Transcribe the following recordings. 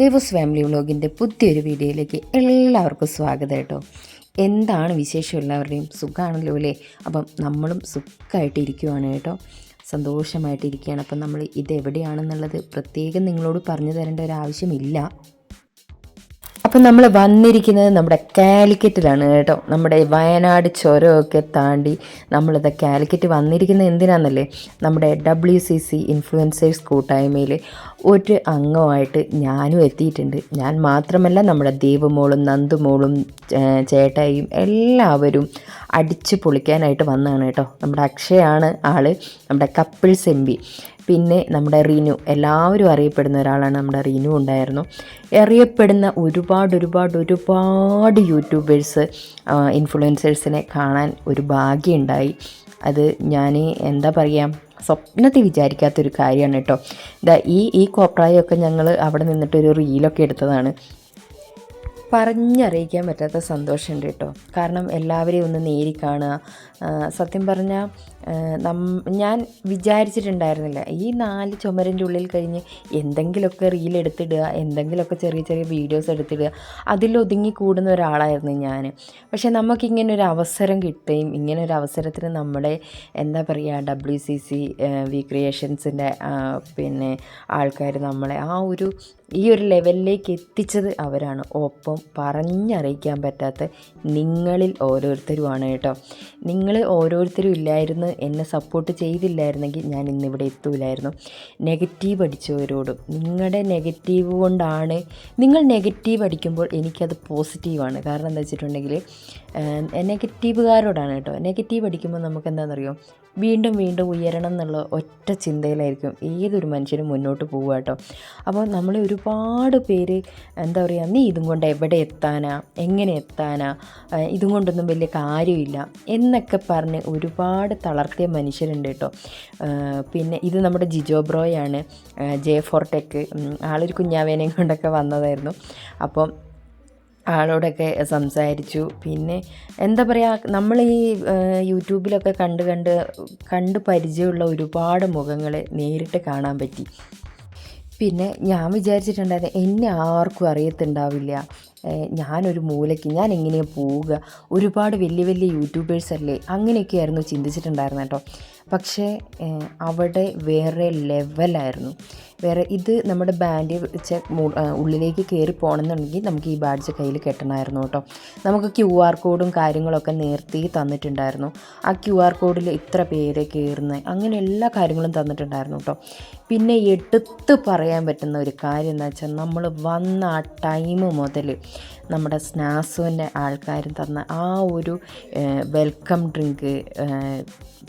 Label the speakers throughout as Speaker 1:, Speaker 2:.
Speaker 1: Devas family വ്ളോഗിന്റെ പുതിയൊരു വീഡിയോയിലേക്ക് എല്ലാവർക്കും സ്വാഗതം കേട്ടോ. എന്താണ് വിശേഷം എല്ലാവരുടെയും? സുഖമാണല്ലോ അല്ലേ? അപ്പം നമ്മളും സുഖമായിട്ട് ഇരിക്കുവാണ് കേട്ടോ. സന്തോഷമായിട്ടിരിക്കുകയാണ്. അപ്പം നമ്മൾ ഇതെവിടെയാണെന്നുള്ളത് പ്രത്യേകം നിങ്ങളോട് പറഞ്ഞു തരേണ്ട ഒരു ആവശ്യമില്ല അപ്പം നമ്മൾ വന്നിരിക്കുന്നത് നമ്മുടെ കാലിക്കറ്റിലാണ് കേട്ടോ. നമ്മുടെ വയനാട് ചുരമൊക്കെ താണ്ടി നമ്മളിത് കാലിക്കറ്റ് വന്നിരിക്കുന്നത് എന്തിനാണെന്നല്ലേ നമ്മുടെ ഡബ്ല്യു സി സി ഇൻഫ്ലുവൻസേഴ്സ് കൂട്ടായ്മയിൽ ഒരു അംഗമായിട്ട് ഞാനും എത്തിയിട്ടുണ്ട്. ഞാൻ മാത്രമല്ല നമ്മുടെ ദേവമോളും നന്ദുമോളും ചേട്ടായും എല്ലാവരും അടിച്ച് പൊളിക്കാനായിട്ട് വന്നതാണ് കേട്ടോ. നമ്മുടെ അക്ഷയാണ് ആൾ നമ്മുടെ കപ്പിൾസ് എം പി പിന്നെ നമ്മുടെ റീനു എല്ലാവരും അറിയപ്പെടുന്ന ഒരാളാണ് നമ്മുടെ റീനു ഉണ്ടായിരുന്നു. അറിയപ്പെടുന്ന ഒരുപാട് ഒരുപാട് ഒരുപാട് യൂട്യൂബേഴ്സ് ഇൻഫ്ലുവൻസേഴ്സിനെ കാണാൻ ഒരു ഭാഗ്യമുണ്ടായി. അത് ഞാൻ എന്താ പറയുക സ്വപ്നത്തിൽ വിചാരിക്കാത്തൊരു കാര്യമാണ് കേട്ടോ. ഈ ഈ കോപ്രായൊക്കെ ഞങ്ങൾ അവിടെ നിന്നിട്ടൊരു റീലൊക്കെ എടുത്തതാണ്. പറഞ്ഞറിയിക്കാൻ പറ്റാത്ത സന്തോഷമുണ്ട് കേട്ടോ. കാരണം എല്ലാവരെയും ഒന്ന് നേരി കാണുക സത്യം പറഞ്ഞാൽ ഞാൻ വിചാരിച്ചിട്ടുണ്ടായിരുന്നില്ല. ഈ നാല് ചുമരിന്റെ ഉള്ളിൽ കഴിഞ്ഞ് എന്തെങ്കിലുമൊക്കെ റീൽ എടുത്തിടുക എന്തെങ്കിലുമൊക്കെ ചെറിയ ചെറിയ വീഡിയോസ് എടുത്തിടുക അതിലൊതുങ്ങി കൂടുന്ന ഒരാളായിരുന്നു ഞാൻ പക്ഷേ നമുക്കിങ്ങനെ ഒരു അവസരം കിട്ടുകയും ഇങ്ങനെ ഒരു അവസരത്തിന് നമ്മുടെ എന്താ പറയുക ഡബ്ല്യു സി സി വി ക്രിയേഷൻസിന്റെ പിന്നെ ആൾക്കാർ നമ്മളെ ആ ഒരു ഈ ഒരു ലെവലിലേക്ക് എത്തിച്ചത് അവരാണ്. ഒപ്പം പറഞ്ഞറിയിക്കാൻ പറ്റാത്ത നിങ്ങളിൽ ഓരോരുത്തരുമാണ് കേട്ടോ. നിങ്ങൾ ഓരോരുത്തരും ഇല്ലായിരുന്നു എന്നെ സപ്പോർട്ട് ചെയ്തില്ലായിരുന്നെങ്കിൽ ഞാൻ ഇന്നിവിടെ എത്തൂലായിരുന്നു. നെഗറ്റീവ് അടിച്ചവരോട്. നിങ്ങളുടെ നെഗറ്റീവ് കൊണ്ടാണ് നിങ്ങൾ നെഗറ്റീവ് അടിക്കുമ്പോൾ എനിക്കത് പോസിറ്റീവാണ് കാരണം എന്താ വെച്ചിട്ടുണ്ടെങ്കിൽ നെഗറ്റീവുകാരോടാണ് കേട്ടോ. നെഗറ്റീവ് അടിക്കുമ്പോൾ നമുക്ക് എന്താണെന്നറിയോ വീണ്ടും വീണ്ടും ഉയരണം എന്നുള്ള ഒറ്റ ചിന്തയിലായിരിക്കും ഏതൊരു മനുഷ്യനും മുന്നോട്ട് പോവുക കേട്ടോ. അപ്പോൾ നമ്മൾ ഒരുപാട് പേര് എന്താ പറയുക നീ ഇതും കൊണ്ട് എവിടെ എത്താനാ? എങ്ങനെ എത്താനാ? ഇതും കൊണ്ടൊന്നും വലിയ കാര്യമില്ല എന്നൊക്കെ പറഞ്ഞ് ഒരുപാട് തളർത്തിയ മനുഷ്യരുണ്ട് കേട്ടോ. പിന്നെ ഇത് നമ്മുടെ ജിജോ ബ്രോയാണ്. ജെ ഫോർടെക്ക് ആളൊരു കുഞ്ഞാവേനെയും കൊണ്ടൊക്കെ വന്നതായിരുന്നു. അപ്പം ആളോടൊക്കെ സംസാരിച്ചു. പിന്നെ എന്താ പറയുക നമ്മൾ ഈ യൂട്യൂബിലൊക്കെ കണ്ട് കണ്ട് കണ്ട് പരിചയമുള്ള ഒരുപാട് മുഖങ്ങളെ നേരിട്ട് കാണാൻ പറ്റി. പിന്നെ ഞാൻ വിചാരിച്ചിട്ടുണ്ടായിരുന്നു എന്നെ ആർക്കും അറിയത്തുണ്ടാവില്ല. ഞാനൊരു മൂലയ്ക്ക് ഞാൻ എങ്ങനെയാണ് പോവുക? ഒരുപാട് വലിയ വലിയ യൂട്യൂബേഴ്സ് അല്ലേ? അങ്ങനെയൊക്കെയായിരുന്നു ചിന്തിച്ചിട്ടുണ്ടായിരുന്നു കേട്ടോ. പക്ഷേ അവിടെ വേറെ ലെവലായിരുന്നു. വേറെ ഇത് നമ്മുടെ ബാൻഡ് വെച്ച ഉള്ളിലേക്ക് കയറി പോകണമെന്നുണ്ടെങ്കിൽ നമുക്ക് ഈ ബാഡ്ജ് കയ്യിൽ കെട്ടണമായിരുന്നു കേട്ടോ. നമുക്ക് ക്യു ആർ കോഡും കാര്യങ്ങളൊക്കെ നേരത്തെ തന്നിട്ടുണ്ടായിരുന്നു. ആ ക്യു ആർ കോഡിൽ ഇത്ര പേരെ കയറുന്നത് അങ്ങനെ എല്ലാ കാര്യങ്ങളും തന്നിട്ടുണ്ടായിരുന്നു കേട്ടോ. പിന്നെ എടുത്ത് പറയാൻ പറ്റുന്ന ഒരു കാര്യം എന്താ വെച്ചാൽ നമ്മൾ വന്ന ആ ടൈം മുതൽ നമ്മുടെ സ്നാസുവിന്റെ ആൾക്കാരും തന്ന ആ ഒരു വെൽക്കം ഡ്രിങ്ക്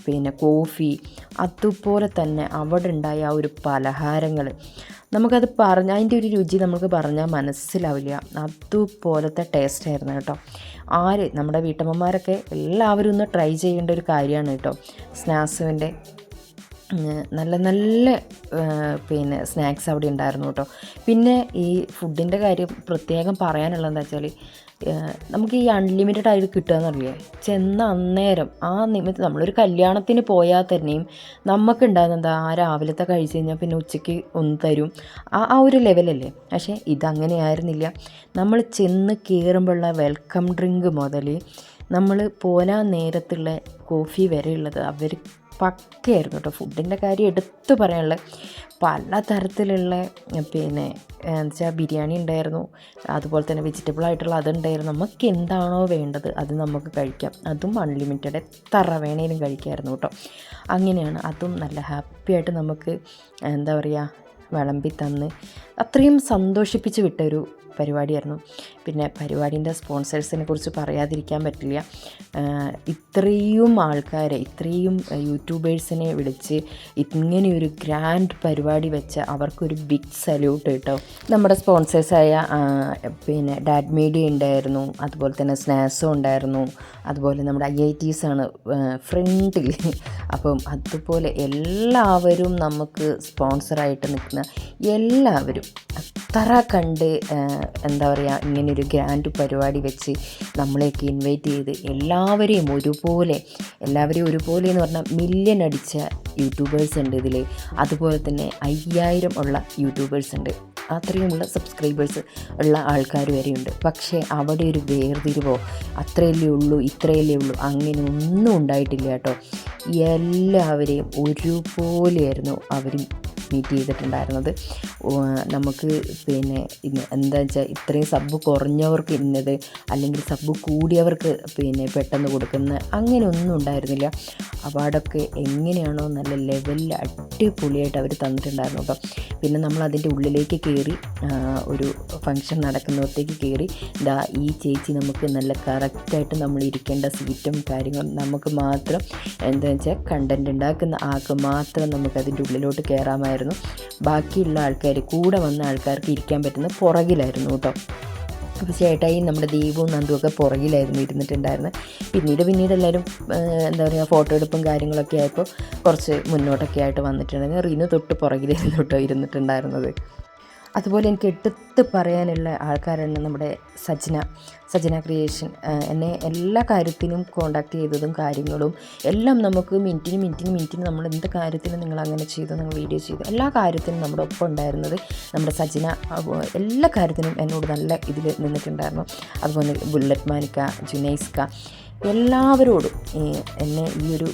Speaker 1: പിന്നെ കോഫി അതുപോലെ തന്നെ അവിടെ ഉണ്ടായ ആ ഒരു പലഹാരങ്ങൾ. നമുക്കത് പറഞ്ഞ അതിന്റെ ഒരു രുചി നമുക്ക് പറഞ്ഞാൽ മനസ്സിലാവില്ല. അതുപോലത്തെ ടേസ്റ്റ് ആയിരുന്നു കേട്ടോ. ആര് നമ്മുടെ വീട്ടമ്മമാരൊക്കെ എല്ലാവരും ഒന്ന് ട്രൈ ചെയ്യേണ്ട ഒരു കാര്യമാണ് കേട്ടോ. സ്നാസുവിന്റെ നല്ല നല്ല പിന്നെ സ്നാക്സ് അവിടെ ഉണ്ടായിരുന്നു കേട്ടോ. പിന്നെ ഈ ഫുഡിന്റെ കാര്യം പ്രത്യേകം പറയാനുള്ളതെന്ന് വെച്ചാൽ നമുക്ക് ഈ അൺലിമിറ്റഡ് ആയിട്ട് കിട്ടുകയെന്നറിയേ ചെന്ന അന്നേരം ആ നിമിത്തം നമ്മളൊരു കല്യാണത്തിന് പോയാൽ തന്നെയും നമുക്കുണ്ടാകുന്ന എന്താ ആ രാവിലത്തെ കഴിച്ച് കഴിഞ്ഞാൽ പിന്നെ ഉച്ചയ്ക്ക് ഒന്ന് തരും. ആ ആ ഒരു ലെവലല്ലേ പക്ഷേ ഇതങ്ങനെ ആയിരുന്നില്ല നമ്മൾ ചെന്ന് കയറുമ്പോഴുള്ള വെൽക്കം ഡ്രിങ്ക് മുതൽ നമ്മൾ പോരാൻ നേരത്തുള്ള കോഫി വരെയുള്ളത് അവർ പക്കയായിരുന്നു കേട്ടോ ഫുഡിന്റെ കാര്യം എടുത്തു പറയാനുള്ള പല തരത്തിലുള്ള പിന്നെ എന്താ വെച്ചാൽ ബിരിയാണി ഉണ്ടായിരുന്നു അതുപോലെ തന്നെ വെജിറ്റബിൾ ആയിട്ടുള്ള അതുണ്ടായിരുന്നു. നമുക്ക് എന്താണോ വേണ്ടത് അത് നമുക്ക് കഴിക്കാം. അതും അൺലിമിറ്റഡ് എത്ര വേണേലും കഴിക്കായിരുന്നു കേട്ടോ. അങ്ങനെയാണ്. അതും നല്ല ഹാപ്പി ആയിട്ട് നമുക്ക് എന്താ പറയുക വിളമ്പി തന്ന് അത്രയും സന്തോഷിപ്പിച്ച് വിട്ടൊരു പരിപാടിയായിരുന്നു. പിന്നെ പരിപാടിന്റെ സ്പോൺസേഴ്സിനെ കുറിച്ച് പറയാതിരിക്കാൻ പറ്റില്ല. ഇത്രയും ആൾക്കാരെ ഇത്രയും യൂട്യൂബേഴ്സിനെ വിളിച്ച് ഇങ്ങനെയൊരു ഗ്രാൻഡ് പരിപാടി വെച്ച് അവർക്കൊരു ബിഗ് സല്യൂട്ട് കേട്ടോ. നമ്മുടെ സ്പോൺസേഴ്സായ പിന്നെ ഡാഡ് മീഡിയ ഉണ്ടായിരുന്നു അതുപോലെ തന്നെ സ്നാസോ ഉണ്ടായിരുന്നു അതുപോലെ നമ്മുടെ ഐ ഐ ടീസ് ആണ് ഫ്രണ്ടിൽ. അപ്പം അതുപോലെ എല്ലാവരും നമുക്ക് സ്പോൺസറായിട്ട് നിൽക്കുന്ന എല്ലാവരും അത്ര കണ്ട് എന്താ പറയുക ഇങ്ങനൊരു ഗ്രാൻഡ് പരിപാടി വെച്ച് നമ്മളെയൊക്കെ ഇൻവൈറ്റ് ചെയ്ത് എല്ലാവരെയും ഒരുപോലെ എല്ലാവരെയും ഒരുപോലെ എന്ന് പറഞ്ഞാൽ മില്യൺ അടിച്ച യൂട്യൂബേഴ്സ് ഉണ്ട് ഇതിൽ അതുപോലെ തന്നെ അയ്യായിരം ഉള്ള യൂട്യൂബേഴ്സ് ഉണ്ട്. അത്രയുമുള്ള സബ്സ്ക്രൈബേഴ്സ് ഉള്ള ആൾക്കാർ വരെയുണ്ട്. പക്ഷേ അവിടെ ഒരു വേർതിരിവോ അത്രയല്ലേ ഉള്ളൂ ഇത്രയല്ലേ ഉള്ളൂ അങ്ങനെ ഒന്നും ഉണ്ടായിട്ടില്ല കേട്ടോ. എല്ലാവരെയും ഒരുപോലെയായിരുന്നു അവരും മീറ്റ് ചെയ്തിട്ടുണ്ടായിരുന്നത്. നമുക്ക് പിന്നെ എന്താ വെച്ചാൽ ഇത്രയും സബ്ബ് കുറഞ്ഞവർക്ക് ഇന്നത് അല്ലെങ്കിൽ സബ്ബ് കൂടിയവർക്ക് പിന്നെ പെട്ടെന്ന് കൊടുക്കുന്ന അങ്ങനെ ഒന്നും ഉണ്ടായിരുന്നില്ല. അവാർഡൊക്കെ എങ്ങനെയാണോ നല്ല ലെവലിൽ അടിപൊളിയായിട്ട് അവർ തന്നിട്ടുണ്ടായിരുന്നു. കേട്ടോ പിന്നെ നമ്മൾ അതിന്റെ ഉള്ളിലേക്ക് കയറി ഒരു ഫങ്ഷൻ നടക്കുന്നിടത്തേക്ക് കയറി ഇതാ ഈ ചേച്ചി നമുക്ക് നല്ല കറക്റ്റായിട്ട് നമ്മൾ ഇരിക്കേണ്ട സീറ്റും കാര്യങ്ങളും നമുക്ക് മാത്രം എന്താ വെച്ചാൽ കണ്ടന്റ് ഉണ്ടാക്കുന്ന ആൾക്ക് മാത്രം നമുക്ക് അതിന്റെ ഉള്ളിലോട്ട് കയറാമായിരുന്നു ബാക്കിയുള്ള ആൾക്കാർ കൂടെ വന്ന ആൾക്കാർക്ക് ഇരിക്കാൻ പറ്റുന്ന പുറകിലായിരുന്നു കേട്ടോ. അപ്പോൾ ചേട്ടായി നമ്മുടെ ദീപവും നന്ദുവൊക്കെ പുറകിലായിരുന്നു ഇരുന്നിട്ടുണ്ടായിരുന്നത് പിന്നീട് പിന്നീട് എല്ലാവരും എന്താ പറയുക ഫോട്ടോ എടുപ്പും കാര്യങ്ങളൊക്കെ ആയപ്പോൾ കുറച്ച് മുന്നോട്ടൊക്കെ ആയിട്ട് വന്നിട്ടുണ്ടായിരുന്നു റീനു തൊട്ട് പുറകിലായിരുന്നു കേട്ടോ ഇരുന്നിട്ടുണ്ടായിരുന്നത്. അതുപോലെ എനിക്ക് എടുത്ത് പറയാനുള്ള ആൾക്കാരാണ് നമ്മുടെ സജ്ന. സജ്ന ക്രിയേഷൻ എന്നെ എല്ലാ കാര്യത്തിനും കോണ്ടാക്ട് ചെയ്തതും കാര്യങ്ങളും എല്ലാം നമുക്ക് മിനിറ്റിന് മിനിറ്റിന് മിനിറ്റിന് നമ്മൾ എന്ത് കാര്യത്തിനും നിങ്ങൾ അങ്ങനെ ചെയ്തു നിങ്ങൾ വീഡിയോ ചെയ്തു എല്ലാ കാര്യത്തിനും നമ്മുടെ ഒപ്പം ഉണ്ടായിരുന്നത് നമ്മുടെ സജ്ന. എല്ലാ കാര്യത്തിനും എന്നോട് നല്ല ഇതിൽ നിന്നിട്ടുണ്ടായിരുന്നു. അതുപോലെ ബുള്ളറ്റ് മാനിക്ക ജുനൈസ്ക എല്ലാവരോടും എന്നെ ഈ ഒരു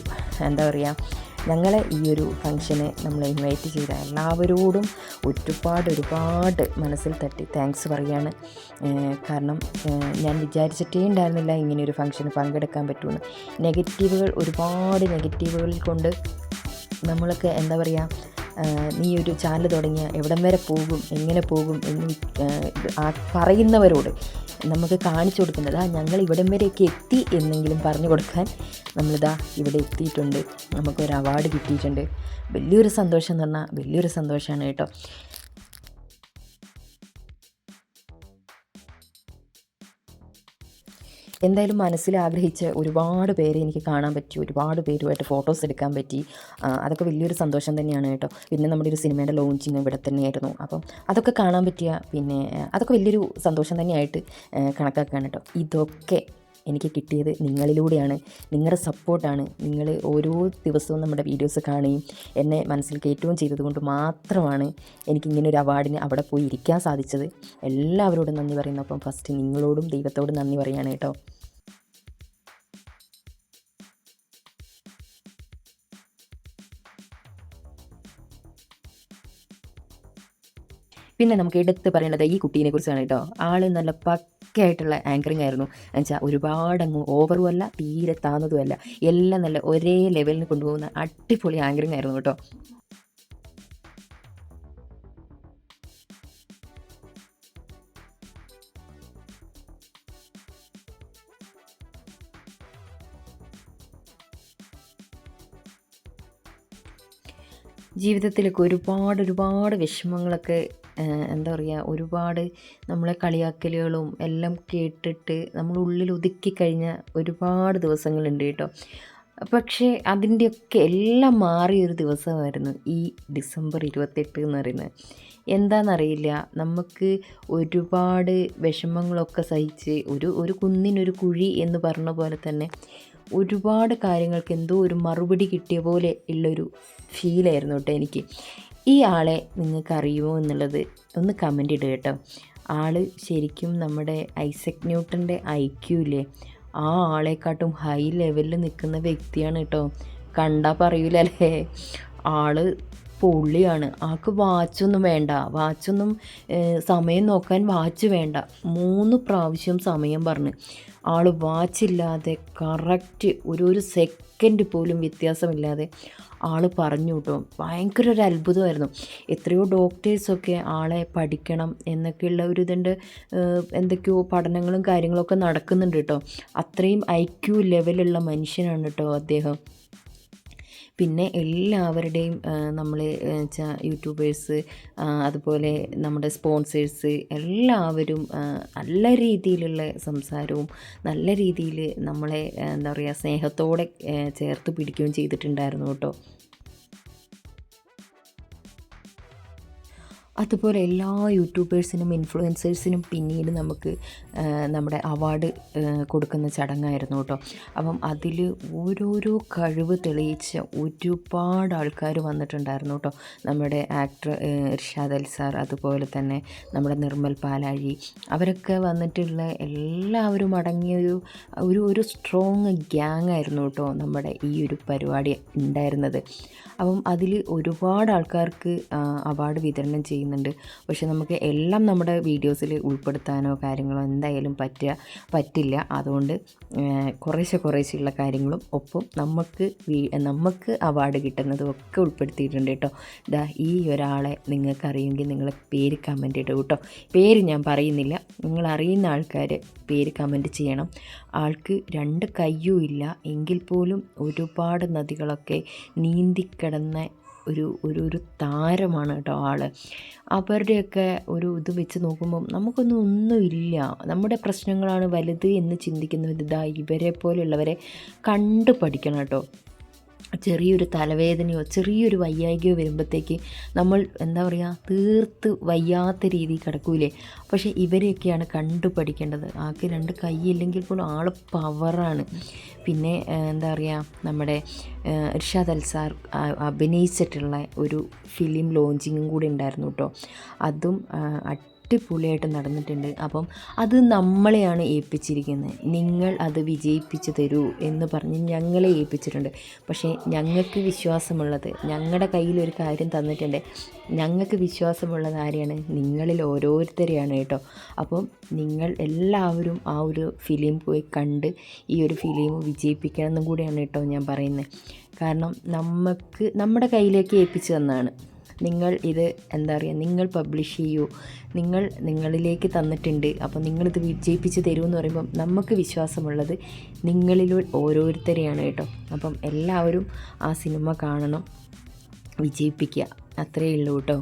Speaker 1: എന്താ പറയുക ഞങ്ങളെ ഈ ഒരു ഫംഗ്ഷനെ നമ്മൾ ഇൻവൈറ്റ് ചെയ്ത എല്ലാവരോടും ഒരുപാട് ഒരുപാട് മനസ്സിൽ തട്ടി താങ്ക്സ് പറയുകയാണ് കാരണം ഞാൻ വിചാരിച്ചിട്ടേ ഉണ്ടായിരുന്നില്ല ഇങ്ങനെ ഒരു ഫംഗ്ഷന് പങ്കെടുക്കാൻ പറ്റുമെന്ന് നെഗറ്റീവുകൾ ഒരുപാട് നെഗറ്റീവുകളിൽ കൊണ്ട് നമ്മളൊക്കെ എന്താ പറയുക നീ ഒരു ചാനൽ തുടങ്ങിയ എവിടം വരെ പോകും എങ്ങനെ പോകും എന്ന് പറയുന്നവരോട് നമുക്ക് കാണിച്ചു കൊടുക്കുന്നത് ആ ഞങ്ങൾ ഇവിടം വരെയൊക്കെ എത്തി എന്നെങ്കിലും പറഞ്ഞു കൊടുക്കാൻ നമ്മളിതാ ഇവിടെ എത്തിയിട്ടുണ്ട്. നമുക്കൊരു അവാർഡ് കിട്ടിയിട്ടുണ്ട്. വലിയൊരു സന്തോഷം എന്ന് പറഞ്ഞാൽ വലിയൊരു സന്തോഷമാണ് കേട്ടോ. എന്തായാലും മനസ്സിൽ ആഗ്രഹിച്ച് ഒരുപാട് പേരെ എനിക്ക് കാണാൻ പറ്റി ഒരുപാട് പേരുമായിട്ട് ഫോട്ടോസ് എടുക്കാൻ പറ്റി. അതൊക്കെ വലിയൊരു സന്തോഷം തന്നെയാണ് കേട്ടോ. പിന്നെ നമ്മുടെ ഒരു സിനിമയുടെ ലോഞ്ചിങ് ഇവിടെ തന്നെയായിരുന്നു. അപ്പം അതൊക്കെ കാണാൻ പറ്റിയ പിന്നെ അതൊക്കെ വലിയൊരു സന്തോഷം തന്നെയായിട്ട് കണക്കാക്കുകയാണ് കേട്ടോ. ഇതൊക്കെ എനിക്ക് കിട്ടിയത് നിങ്ങളിലൂടെയാണ്. നിങ്ങളുടെ സപ്പോർട്ടാണ്. നിങ്ങൾ ഓരോ ദിവസവും നമ്മുടെ വീഡിയോസ് കാണുകയും എന്നെ മനസ്സിൽ കയറ്റുകയും ചെയ്തതുകൊണ്ട് മാത്രമാണ് എനിക്കിങ്ങനെ ഒരു അവാർഡിന് അവിടെ പോയി ഇരിക്കാൻ സാധിച്ചത്. എല്ലാവരോടും നന്ദി പറയുന്നു അപ്പം ഫസ്റ്റ് നിങ്ങളോടും ദൈവത്തോടും നന്ദി പറയുകയാണ് കേട്ടോ. പിന്നെ നമുക്ക് എടുത്ത് പറയേണ്ടത് ഈ കുട്ടീനെ കുറിച്ചാണ് കേട്ടോ. ആൾ നല്ല പക്കയായിട്ടുള്ള ആങ്കറിങ് ആയിരുന്നു. എന്നുവെച്ചാൽ ഒരുപാടങ്ങ് ഓവറും അല്ല തീരെ താന്നതുമല്ല എല്ലാം നല്ല ഒരേ ലെവലിന് കൊണ്ടുപോകുന്ന അടിപൊളി ആങ്കറിങ് ആയിരുന്നു കേട്ടോ. ജീവിതത്തിലൊക്കെ ഒരുപാട് ഒരുപാട് വിഷമങ്ങളൊക്കെ എന്താ പറയുക ഒരുപാട് നമ്മളെ കളിയാക്കലുകളും എല്ലാം കേട്ടിട്ട് നമ്മൾ ഉള്ളിൽ ഒതുക്കി കഴിഞ്ഞ ഒരുപാട് ദിവസങ്ങളുണ്ട് കേട്ടോ. പക്ഷേ അതിന്റെയൊക്കെ എല്ലാം മാറിയൊരു ദിവസമായിരുന്നു ഈ ഡിസംബർ ഇരുപത്തെട്ട് എന്ന് പറയുന്നത്. എന്താണെന്നറിയില്ല നമുക്ക് ഒരുപാട് വിഷമങ്ങളൊക്കെ സഹിച്ച് ഒരു ഒരു കുന്നിനൊരു കുഴി എന്ന് പറഞ്ഞ പോലെ തന്നെ ഒരുപാട് കാര്യങ്ങൾക്ക് എന്തോ ഒരു മറുപടി കിട്ടിയ പോലെ ഉള്ളൊരു ഫീലായിരുന്നു കേട്ടോ എനിക്ക്. ഈ ആളെ നിങ്ങൾക്ക് അറിയുമോ എന്നുള്ളത് ഒന്ന് കമന്റ് ഇടുക കേട്ടോ. ആൾ ശരിക്കും നമ്മുടെ ഐസക് ന്യൂട്ടന്റെ ഐക്യൂ ഇല്ലേ? ആ ആളെക്കാട്ടും ഹൈ ലെവലിൽ നിൽക്കുന്ന വ്യക്തിയാണ് കേട്ടോ. കണ്ടാൽ പറയൂലല്ലേ? ആൾ പൊള്ളിയാണ്. ആൾക്ക് വാച്ചൊന്നും വേണ്ട. വാച്ചൊന്നും സമയം നോക്കാൻ വാച്ച് വേണ്ട. മൂന്ന് പ്രാവശ്യം സമയം പറഞ്ഞ്. ആൾ വാച്ചില്ലാതെ കറക്റ്റ് ഒരു ഒരു സെക്കൻഡ് പോലും വ്യത്യാസമില്ലാതെ ആൾ പറഞ്ഞു കേട്ടോ. ഭയങ്കര ഒരു അത്ഭുതമായിരുന്നു. എത്രയോ ഡോക്ടേഴ്സൊക്കെ ആളെ പഠിക്കണം എന്നൊക്കെയുള്ള ഒരു ഇതിന്റെ എന്തൊക്കെയോ പഠനങ്ങളും കാര്യങ്ങളൊക്കെ നടക്കുന്നുണ്ട് കേട്ടോ. അത്രയും ഐ ക്യു ലെവലുള്ള മനുഷ്യനാണ് കേട്ടോ അദ്ദേഹം. പിന്നെ എല്ലാവരുടെയും നമ്മൾ യൂട്യൂബേഴ്സ് അതുപോലെ നമ്മുടെ സ്പോൺസേഴ്സ് എല്ലാവരും നല്ല രീതിയിലുള്ള സംസാരവും നല്ല രീതിയിൽ നമ്മളെ എന്താ പറയുക സ്നേഹത്തോടെ ചേർത്ത് പിടിക്കുകയും ചെയ്തിട്ടുണ്ടായിരുന്നു കേട്ടോ. അതുപോലെ എല്ലാ യൂട്യൂബേഴ്സിനും ഇൻഫ്ലുവൻസേഴ്സിനും പിന്നീട് നമുക്ക് നമ്മുടെ അവാർഡ് കൊടുക്കുന്ന ചടങ്ങായിരുന്നു കേട്ടോ. അപ്പം അതിൽ ഓരോരോ കഴിവ് തെളിയിച്ച ഒരുപാട് ആൾക്കാർ വന്നിട്ടുണ്ടായിരുന്നു കേട്ടോ. നമ്മുടെ ആക്ടർ ഇർഷാദ് അൽ സാർ അതുപോലെ തന്നെ നമ്മുടെ നിർമ്മൽ പാലാഴി അവരൊക്കെ വന്നിട്ടുള്ള എല്ലാവരും അടങ്ങിയൊരു ഒരു ഒരു സ്ട്രോങ് ഗ്യാങ് ആയിരുന്നു കേട്ടോ നമ്മുടെ ഈ ഒരു പരിപാടി ഉണ്ടായിരുന്നത്. അപ്പം അതിൽ ഒരുപാട് ആൾക്കാർക്ക് അവാർഡ് വിതരണം ചെയ്യുന്നുണ്ട്. പക്ഷേ നമുക്ക് എല്ലാം നമ്മുടെ വീഡിയോസിൽ ഉൾപ്പെടുത്താനോ കാര്യങ്ങളോ എന്തായാലും പറ്റുക പറ്റില്ല. അതുകൊണ്ട് കുറേശ്ശെ കുറേശ്ശെയുള്ള കാര്യങ്ങളും ഒപ്പം നമുക്ക് നമുക്ക് അവാർഡ് കിട്ടുന്നതും ഒക്കെ ഉൾപ്പെടുത്തിയിട്ടുണ്ട് കേട്ടോ. ദാ ഈ ഒരാളെ നിങ്ങൾക്കറിയുമെങ്കിൽ നിങ്ങൾ പേര് കമന്റ് ഇടും കേട്ടോ. പേര് ഞാൻ പറയുന്നില്ല. നിങ്ങൾ അറിയുന്ന ആൾക്കാർ പേര് കമന്റ് ചെയ്യണം. ആൾക്ക് രണ്ട് കയ്യും ഇല്ല. എങ്കിൽ പോലും ഒരുപാട് നദികളൊക്കെ നീന്തിക്കിടന്ന ഒരു ഒരു ഒരു താരമാണ് കേട്ടോ ആൾ. അവരുടെയൊക്കെ ഒരു ഇത് വെച്ച് നോക്കുമ്പം നമുക്കൊന്നും ഒന്നുമില്ല നമ്മുടെ പ്രശ്നങ്ങളാണ് വലുത് എന്ന് ചിന്തിക്കുന്നവർ ഇതാ ഇവരെ പോലെയുള്ളവരെ കണ്ടു പഠിക്കണം കേട്ടോ. ചെറിയൊരു തലവേദനയോ ചെറിയൊരു വയ്യായികയോ വരുമ്പോഴത്തേക്ക് നമ്മൾ എന്താ പറയുക തീർത്ത് വയ്യാത്ത രീതിയിൽ കിടക്കൂലേ. പക്ഷേ ഇവരെയൊക്കെയാണ് കണ്ടു പഠിക്കേണ്ടത് ആൾക്ക് രണ്ട് കൈയില്ലെങ്കിൽ പോലും ആൾ പവറാണ്. പിന്നെ എന്താ പറയുക നമ്മുടെ ഇർഷാദ് അൽസാർ അഭിനയിച്ചിട്ടുള്ള ഒരു ഫിലിം ലോഞ്ചിങ്ങും കൂടി ഉണ്ടായിരുന്നു കേട്ടോ. അതും അടിപൊളിയായിട്ട് നടന്നിട്ടുണ്ട്. അപ്പം അത് നമ്മളെയാണ് ഏൽപ്പിച്ചിരിക്കുന്നത്. നിങ്ങൾ അത് വിജയിപ്പിച്ച് തരൂ എന്ന് പറഞ്ഞ് ഞങ്ങളെ ഏൽപ്പിച്ചിട്ടുണ്ട്. പക്ഷേ ഞങ്ങൾക്ക് വിശ്വാസമുള്ളത് ഞങ്ങളുടെ കയ്യിൽ ഒരു കാര്യം തന്നിട്ടുണ്ട്. ഞങ്ങൾക്ക് വിശ്വാസമുള്ളത് ആരെയാണ്? നിങ്ങളിൽ ഓരോരുത്തരെയാണ് കേട്ടോ. അപ്പം നിങ്ങൾ എല്ലാവരും ആ ഒരു ഫിലിം പോയി കണ്ട് ഈ ഒരു ഫിലിം വിജയിപ്പിക്കണം എന്നും കൂടിയാണ് കേട്ടോ ഞാൻ പറയുന്നത്. കാരണം നമുക്ക് നമ്മുടെ കയ്യിലേക്ക് ഏൽപ്പിച്ചു തന്നതാണ്. നിങ്ങൾ ഇത് എന്താ പറയുക നിങ്ങൾ പബ്ലിഷ് ചെയ്യൂ. നിങ്ങൾ നിങ്ങളിലേക്ക് തന്നിട്ടുണ്ട്. അപ്പോൾ നിങ്ങളിത് വിജയിപ്പിച്ച് തരുമെന്ന് പറയുമ്പം നമുക്ക് വിശ്വാസമുള്ളത് നിങ്ങളിലൂ ഓരോരുത്തരെയാണ് കേട്ടോ. അപ്പം എല്ലാവരും ആ സിനിമ കാണണം വിജയിപ്പിക്കുക. അത്രയേ ഉള്ളൂ കേട്ടോ.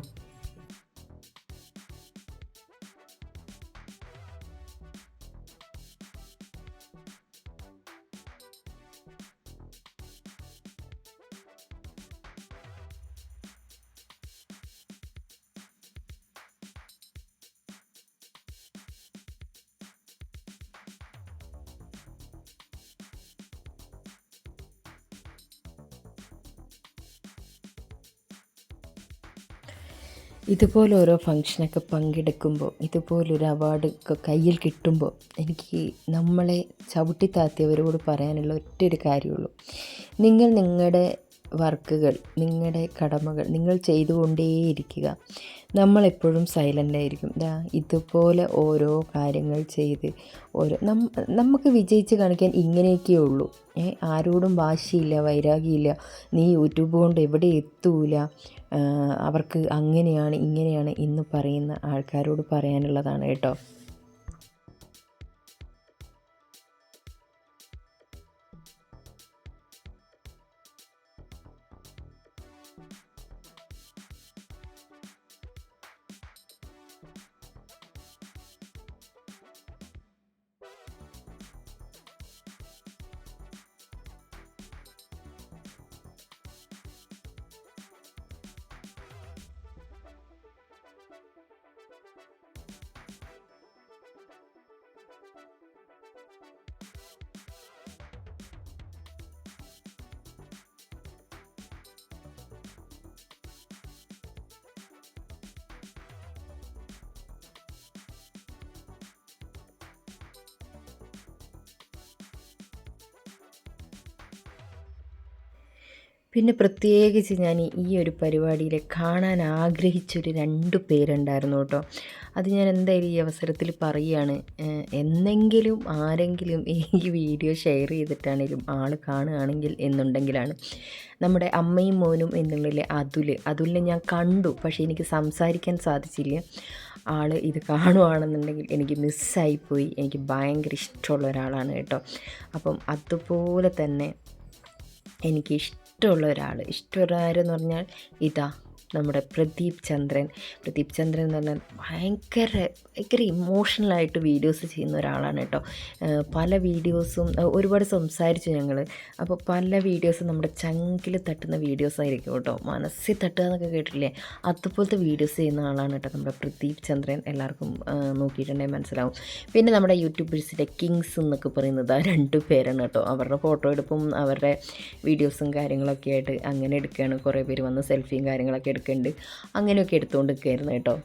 Speaker 1: ഇതുപോലെ ഓരോ ഫങ്ഷനൊക്കെ പങ്കെടുക്കുമ്പോൾ ഇതുപോലൊരു അവാർഡ് ഒക്കെ കയ്യിൽ കിട്ടുമ്പോൾ എനിക്ക് നമ്മളെ ചവിട്ടി താത്തിയവരോട് പറയാനുള്ള ഒറ്റ ഒരു കാര്യമുള്ളൂ. നിങ്ങൾ നിങ്ങളുടെ വർക്കുകൾ നിങ്ങളുടെ കടമകൾ നിങ്ങൾ ചെയ്തുകൊണ്ടേയിരിക്കുക. നമ്മളെപ്പോഴും സൈലന്റ് ആയിരിക്കും. ദാ ഇതുപോലെ ഓരോ കാര്യങ്ങൾ ചെയ്ത് ഓരോ നമുക്ക് വിജയിച്ച് കാണിക്കാൻ ഇങ്ങനെയൊക്കെ ഉള്ളൂ. ആരോടും വാശിയില്ല വൈരാഗ്യമില്ല. നീ യൂട്യൂബ് കൊണ്ട് എവിടെ എത്തൂല? അവർക്ക് അങ്ങനെയാണ് ഇങ്ങനെയാണ് എന്ന് പറയുന്ന ആൾക്കാരോട് പറയാനുള്ളതാണ് കേട്ടോ. പിന്നെ പ്രത്യേകിച്ച് ഞാൻ ഈ ഒരു പരിപാടിയിൽ കാണാൻ ആഗ്രഹിച്ചൊരു രണ്ട് പേരുണ്ടായിരുന്നു കേട്ടോ. അത് ഞാൻ എന്തായാലും ഈ അവസരത്തിൽ പറയുകയാണ് എന്നെങ്കിലും ആരെങ്കിലും ഈ വീഡിയോ ഷെയർ ചെയ്തിട്ടാണെങ്കിലും ആൾ കാണുകയാണെങ്കിൽ എന്നുണ്ടെങ്കിലാണ് നമ്മുടെ അമ്മയും മോനും എന്നുള്ളിലെ അതുൽ. അതുലിനെ ഞാൻ കണ്ടു പക്ഷേ എനിക്ക് സംസാരിക്കാൻ സാധിച്ചില്ല. ആൾ ഇത് കാണുവാണെന്നുണ്ടെങ്കിൽ എനിക്ക് മിസ്സായിപ്പോയി. എനിക്ക് ഭയങ്കര ഇഷ്ടമുള്ള ഒരാളാണ് കേട്ടോ. അപ്പം അതുപോലെ തന്നെ എനിക്ക് ഇഷ്ടമുള്ള ഒരാൾ ഇഷ്ടമുള്ള ആരെന്ന് പറഞ്ഞാൽ ഇതാ നമ്മുടെ പ്രദീപ് ചന്ദ്രൻ. പ്രദീപ് ചന്ദ്രൻ എന്ന് പറഞ്ഞാൽ ഭയങ്കര ഭയങ്കര ഇമോഷണലായിട്ട് വീഡിയോസ് ചെയ്യുന്ന ഒരാളാണ് കേട്ടോ. പല വീഡിയോസും ഒരുപാട് സംസാരിച്ചു ഞങ്ങൾ അപ്പോൾ പല വീഡിയോസും നമ്മുടെ ചങ്കിൽ തട്ടുന്ന വീഡിയോസ് ആയിരിക്കും കേട്ടോ. മനസ്സിൽ തട്ടുക എന്നൊക്കെ കേട്ടിട്ടില്ലേ? അതുപോലത്തെ വീഡിയോസ് ചെയ്യുന്ന ആളാണ് കേട്ടോ നമ്മുടെ പ്രദീപ് ചന്ദ്രൻ. എല്ലാവർക്കും നോക്കിയിട്ടുണ്ടെങ്കിൽ മനസ്സിലാവും. പിന്നെ നമ്മുടെ യൂട്യൂബേഴ്സിന്റെ കിങ്സ് എന്നൊക്കെ പറയുന്നത് ആ രണ്ട് പേരാണ് കേട്ടോ. അവരുടെ ഫോട്ടോ എടുപ്പും അവരുടെ വീഡിയോസും കാര്യങ്ങളൊക്കെ ആയിട്ട് അങ്ങനെ എടുക്കുകയാണ്. കുറേ പേര് വന്ന് സെൽഫിയും കാര്യങ്ങളൊക്കെ എടുക്കുന്നുണ്ട് അങ്ങനെയൊക്കെ എടുത്തുകൊണ്ട് നിൽക്കുകയായിരുന്നു കേട്ടോ.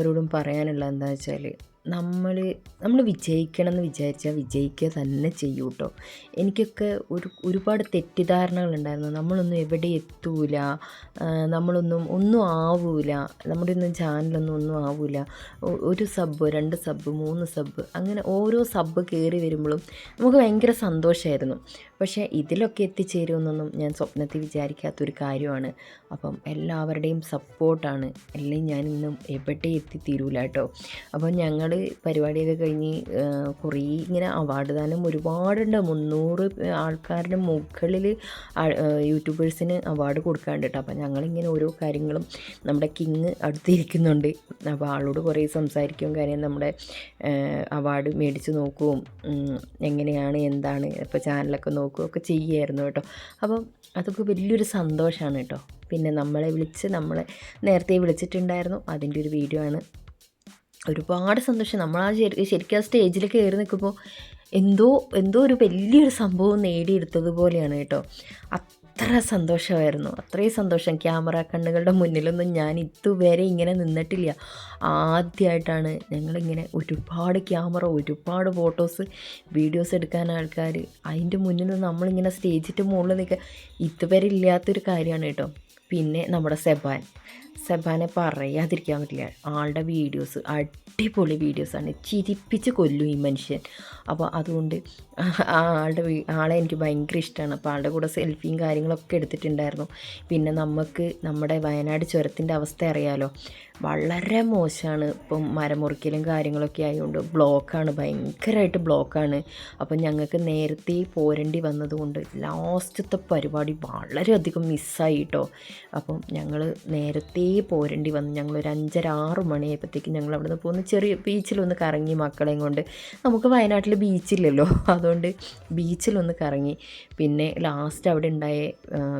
Speaker 1: എല്ലാവരോടും പറയാനുള്ള എന്താ വെച്ചാൽ നമ്മൾ നമ്മൾ വിജയിക്കണം എന്ന് വിചാരിച്ചാൽ വിജയിക്കുക തന്നെ ചെയ്യൂ കേട്ടോ എനിക്കൊക്കെ ഒരു ഒരുപാട് തെറ്റിദ്ധാരണകളുണ്ടായിരുന്നു. നമ്മളൊന്നും എവിടെ എത്തൂല നമ്മളൊന്നും ഒന്നും ആവൂല. നമ്മുടെ ഒന്നും ചാനലൊന്നും ഒന്നും ആവൂല. ഒരു സബ് രണ്ട് സബ്ബ് മൂന്ന് സബ്ബ് അങ്ങനെ ഓരോ സബ്ബ് കയറി വരുമ്പോഴും നമുക്ക് ഭയങ്കര സന്തോഷമായിരുന്നു പക്ഷേ ഇതിലൊക്കെ എത്തിച്ചേരുമെന്നൊന്നും ഞാൻ സ്വപ്നത്തിൽ വിചാരിക്കാത്തൊരു കാര്യമാണ്. അപ്പം എല്ലാവരുടെയും സപ്പോർട്ടാണ് അല്ലെങ്കിൽ ഞാൻ ഇന്നും എവിടെ എത്തിത്തീരൂല കേട്ടോ. അപ്പം ഞങ്ങൾ പരിപാടിയൊക്കെ കഴിഞ്ഞ് കുറേ ഇങ്ങനെ അവാർഡ് ദാനം ഒരുപാടുണ്ട്. മുന്നൂറ് ആൾക്കാരുടെ മുകളിൽ യൂട്യൂബേഴ്സിന് അവാർഡ് കൊടുക്കാണ്ട് കേട്ടോ അപ്പം ഞങ്ങളിങ്ങനെ ഓരോ കാര്യങ്ങളും നമ്മുടെ കിങ് അടുത്തിരിക്കുന്നുണ്ട്. അപ്പോൾ ആളോട് കുറേ സംസാരിക്കും കാര്യം നമ്മുടെ അവാർഡ് മേടിച്ച് നോക്കുകയും എങ്ങനെയാണ് എന്താണ് ഇപ്പോൾ ചാനലൊക്കെ നോക്കുകയും ഒക്കെ ചെയ്യുമായിരുന്നു കേട്ടോ അപ്പം അതൊക്കെ വലിയൊരു സന്തോഷമാണ് കേട്ടോ പിന്നെ നമ്മളെ വിളിച്ച് നമ്മളെ നേരത്തെ വിളിച്ചിട്ടുണ്ടായിരുന്നു. അതിന്റെ ഒരു വീഡിയോ ആണ്. ഒരുപാട് സന്തോഷം. നമ്മൾ ആ ശരി ശരിക്കും ആ സ്റ്റേജിൽ കയറി നിൽക്കുമ്പോൾ എന്തോ എന്തോ ഒരു വലിയൊരു സംഭവം നേടിയെടുത്തതുപോലെയാണ് കേട്ടോ. അത്ര സന്തോഷമായിരുന്നു. അത്രയും സന്തോഷം. ക്യാമറ കണ്ണുകളുടെ മുന്നിലൊന്നും ഞാൻ ഇതുവരെ ഇങ്ങനെ നിന്നിട്ടില്ല. ആദ്യമായിട്ടാണ് ഞങ്ങളിങ്ങനെ ഒരുപാട് ക്യാമറ ഒരുപാട് ഫോട്ടോസ് വീഡിയോസ് എടുക്കാൻ ആൾക്കാർ അതിന്റെ മുന്നിൽ നിന്ന് നമ്മളിങ്ങനെ സ്റ്റേജിന്റെ മുകളിൽ നിൽക്കുക. ഇതുവരെ ഇല്ലാത്തൊരു കാര്യമാണ് കേട്ടോ. പിന്നെ നമ്മുടെ സെബാൻ. സെബാനെ പറയാതിരിക്കാൻ പറ്റില്ല. ആളുടെ വീഡിയോസ് അടിപൊളി വീഡിയോസാണ് ചിരിപ്പിച്ച് കൊല്ലും ഈ മനുഷ്യൻ. അപ്പോൾ അതുകൊണ്ട് ആളുടെ ആളെ എനിക്ക് ഭയങ്കര ഇഷ്ടമാണ് അപ്പോൾ ആളുടെ കൂടെ സെൽഫിയും കാര്യങ്ങളൊക്കെ എടുത്തിട്ടുണ്ടായിരുന്നു. പിന്നെ നമുക്ക് നമ്മുടെ വയനാട് ചുരത്തിന്റെ അവസ്ഥ അറിയാലോ. വളരെ മോശമാണ് ഇപ്പം മരമുറിക്കലും കാര്യങ്ങളൊക്കെ ആയതുകൊണ്ട് ബ്ലോക്കാണ്. ഭയങ്കരമായിട്ട് ബ്ലോക്കാണ്. അപ്പം ഞങ്ങൾക്ക് നേരത്തെ പോരേണ്ടി വന്നതുകൊണ്ട് ലാസ്റ്റത്തെ പരിപാടി വളരെയധികം മിസ്സായി കേട്ടോ അപ്പം ഞങ്ങൾ നേരത്തെ പോരേണ്ടി വന്നു. ഞങ്ങൾ ഒരു അഞ്ചര ആറ് മണിയായപ്പോഴത്തേക്കും ഞങ്ങൾ അവിടെ നിന്ന് പോകുന്ന ചെറിയ ബീച്ചിലൊന്ന് കറങ്ങി മക്കളെയും കൊണ്ട്. നമുക്ക് വയനാട്ടിൽ ബീച്ചില്ലല്ലോ. അതുകൊണ്ട് ബീച്ചിലൊന്ന് കറങ്ങി. പിന്നെ ലാസ്റ്റ് അവിടെ ഉണ്ടായ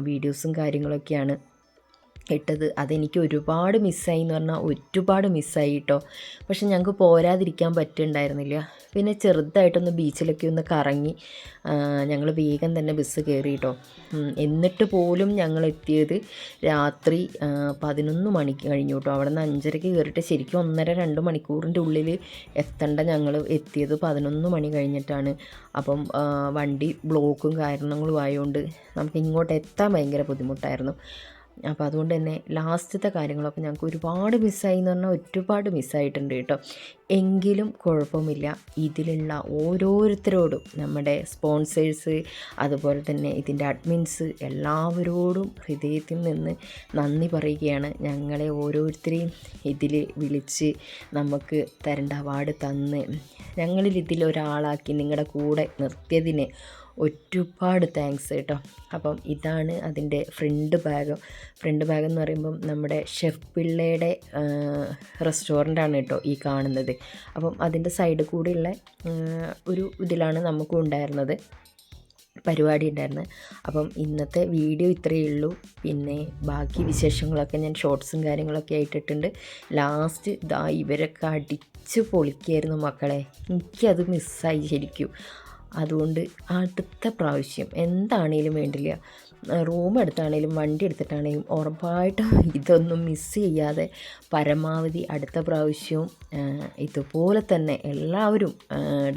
Speaker 1: വീഡിയോസും കാര്യങ്ങളൊക്കെയാണ്. ഇട്ടത്. അതെനിക്ക് ഒരുപാട് മിസ്സായി എന്ന് പറഞ്ഞാൽ ഒരുപാട് മിസ്സായി കേട്ടോ പക്ഷെ ഞങ്ങൾക്ക് പോരാതിരിക്കാൻ പറ്റുന്നുണ്ടായിരുന്നില്ല പിന്നെ ചെറുതായിട്ടൊന്ന് ബീച്ചിലൊക്കെ ഒന്ന് കറങ്ങി ഞങ്ങൾ വേഗം തന്നെ ബസ് കയറി കേട്ടോ എന്നിട്ട് പോലും ഞങ്ങൾ എത്തിയത് രാത്രി പതിനൊന്ന് മണിക്ക് കഴിഞ്ഞു കേട്ടോ അവിടെ നിന്ന് അഞ്ചരയ്ക്ക് കയറിയിട്ട് ശരിക്കും ഒന്നര രണ്ട് മണിക്കൂറിന്റെ ഉള്ളിൽ എത്തേണ്ട ഞങ്ങൾ എത്തിയത് പതിനൊന്ന് മണി കഴിഞ്ഞിട്ടാണ്. അപ്പം വണ്ടി ബ്ലോക്കും കാരണങ്ങളും ആയതുകൊണ്ട് നമുക്ക് ഇങ്ങോട്ട് എത്താൻ ഭയങ്കര ബുദ്ധിമുട്ടായിരുന്നു. അപ്പോൾ അതുകൊണ്ട് തന്നെ ലാസ്റ്റത്തെ കാര്യങ്ങളൊക്കെ ഞങ്ങൾക്ക് ഒരുപാട് മിസ്സായി എന്ന് പറഞ്ഞാൽ ഒരുപാട് മിസ്സായിട്ടുണ്ട് കേട്ടോ. എങ്കിലും കുഴപ്പമില്ല. ഇതിലുള്ള ഓരോരുത്തരോടും നമ്മുടെ സ്പോൺസേഴ്സ് അതുപോലെ തന്നെ ഇതിന്റെ അഡ്മിൻസ് എല്ലാവരോടും ഹൃദയത്തിൽ നിന്ന് നന്ദി പറയുകയാണ്. ഞങ്ങളെ ഓരോരുത്തരെയും ഇതിൽ വിളിച്ച് നമുക്ക് തരേണ്ട അവാർഡ് തന്ന് ഞങ്ങളിൽ ഇതിലൊരാളാക്കി നിങ്ങളുടെ കൂടെ നിർത്തിയതിന് ഒരുപാട് താങ്ക്സ് കേട്ടോ. അപ്പം ഇതാണ് അതിന്റെ ഫ്രണ്ട് ബാഗ് ഫ്രണ്ട് ബാഗ് എന്ന് പറയുമ്പം നമ്മുടെ ഷെഫ് പിള്ളയുടെ ആണ് കേട്ടോ ഈ കാണുന്നത്. അപ്പം അതിന്റെ സൈഡിൽ കൂടെയുള്ള ഒരു ഇതിലാണ് നമുക്കും ഉണ്ടായിരുന്നത് പരിപാടി ഉണ്ടായിരുന്നത്. അപ്പം ഇന്നത്തെ വീഡിയോ ഇത്രയേ ഉള്ളൂ. പിന്നെ ബാക്കി വിശേഷങ്ങളൊക്കെ ഞാൻ ഷോർട്സും കാര്യങ്ങളൊക്കെ ആയിട്ടിട്ടുണ്ട്. ലാസ്റ്റ് ഇതാ ഇവരൊക്കെ അടിച്ച് പൊളിക്കായിരുന്നു മക്കളെ. എനിക്കത് മിസ്സായി ശരിക്കും. അതുകൊണ്ട് അടുത്ത പ്രാവശ്യം എന്താണേലും വേണ്ടില്ല. റൂം എടുത്താണേലും വണ്ടി എടുത്തിട്ടാണേലും ഉറപ്പായിട്ടും ഇതൊന്നും മിസ് ചെയ്യാതെ പരമാവധി അടുത്ത പ്രാവശ്യവും ഇതുപോലെ തന്നെ എല്ലാവരും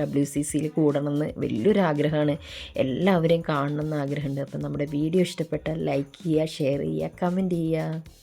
Speaker 1: ഡബ്ല്യു സി സിയിൽ കൂടണമെന്ന് വലിയൊരു ആഗ്രഹമാണ് എല്ലാവരെയും കാണണമെന്ന് ആഗ്രഹമുണ്ട്. അപ്പം നമ്മുടെ വീഡിയോ ഇഷ്ടപ്പെട്ടാൽ ലൈക്ക് ചെയ്യുക ഷെയർ ചെയ്യുക കമന്റ് ചെയ്യുക.